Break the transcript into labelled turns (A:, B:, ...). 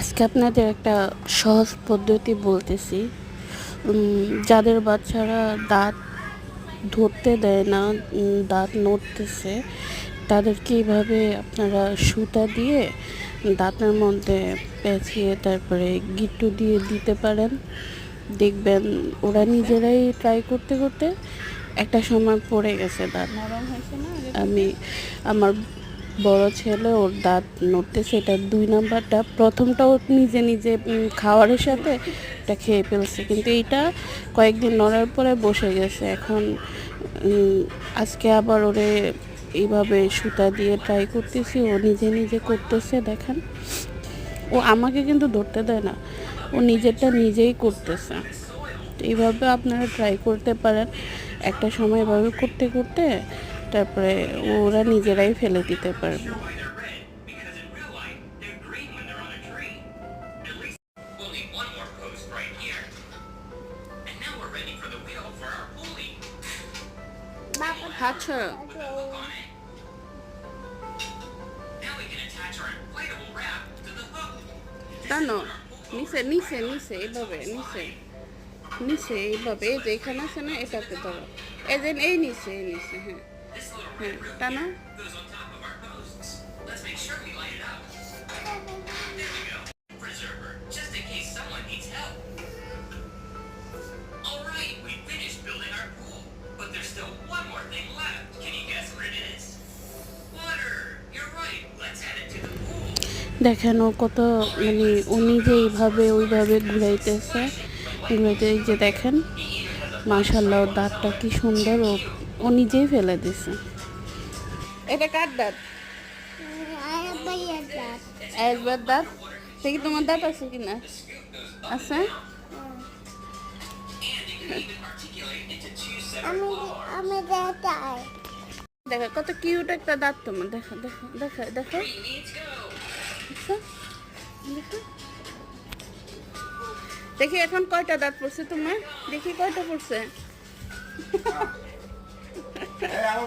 A: আজকে আপনাদের একটা সহজ পদ্ধতি বলতেছি। যাদের বাচ্চারা দাঁত ধরতে দেয় না দাঁত নড়তেছে তাদেরকে এইভাবে আপনারা সুতা দিয়ে দাঁতের মধ্যে পেঁচিয়ে তারপরে গিট্টু দিয়ে দিতে পারেন। দেখবেন ওরা নিজেরাই ট্রাই করতে করতে একটা সময় পড়ে গেছে দাঁত।
B: নরম হয়েছে না?
A: আমি আমার বড় ছেলে, ওর দাঁত নড়তেছে এটা দুই নাম্বারটা। প্রথমটা ও নিজে নিজে খাওয়ারের সাথে এটা খেয়ে ফেলছে। কিন্তু এইটা কয়েকদিন নড়ার পরে বসে গেছে। এখন আজকে আবার ওরে এইভাবে সুতা দিয়ে ট্রাই করতেছি। ও নিজে নিজে করতেছে, দেখেন। ও আমাকে কিন্তু ধরতে দেয় না। ও নিজেরটা নিজেই করতেছে। এইভাবে আপনারা ট্রাই করতে পারেন। একটা সময় এভাবে করতে করতে তারপরে ওরা নিজেরাই ফেলে দিতে পারবে। এইভাবে এইভাবে যেখানে আছে না, এটাতে ধরো। এই নিচে এই নিচে হ্যাঁ। দেখেন ও কত মানে উনি যে এইভাবে, ওইভাবে ঘুরাইতেছে ঘুরাইতে যে দেখেন মাসাল্লাহ ও দাঁতটা কি সুন্দর, ও ও নিজেই ফেলে দিছে। এটা কার দাঁত? একবার দাঁত। দেখি তোমার দাঁত আছে আছে
C: আমি আমি দেখাই
A: দেখো, কত কিউট একটা দাঁত তোমার। দেখো দেখো। দেখো? দেখো? দেখি এখন কয়টা দাঁত পড়ছে তোমার? দেখি কয়টা পড়ছে। É,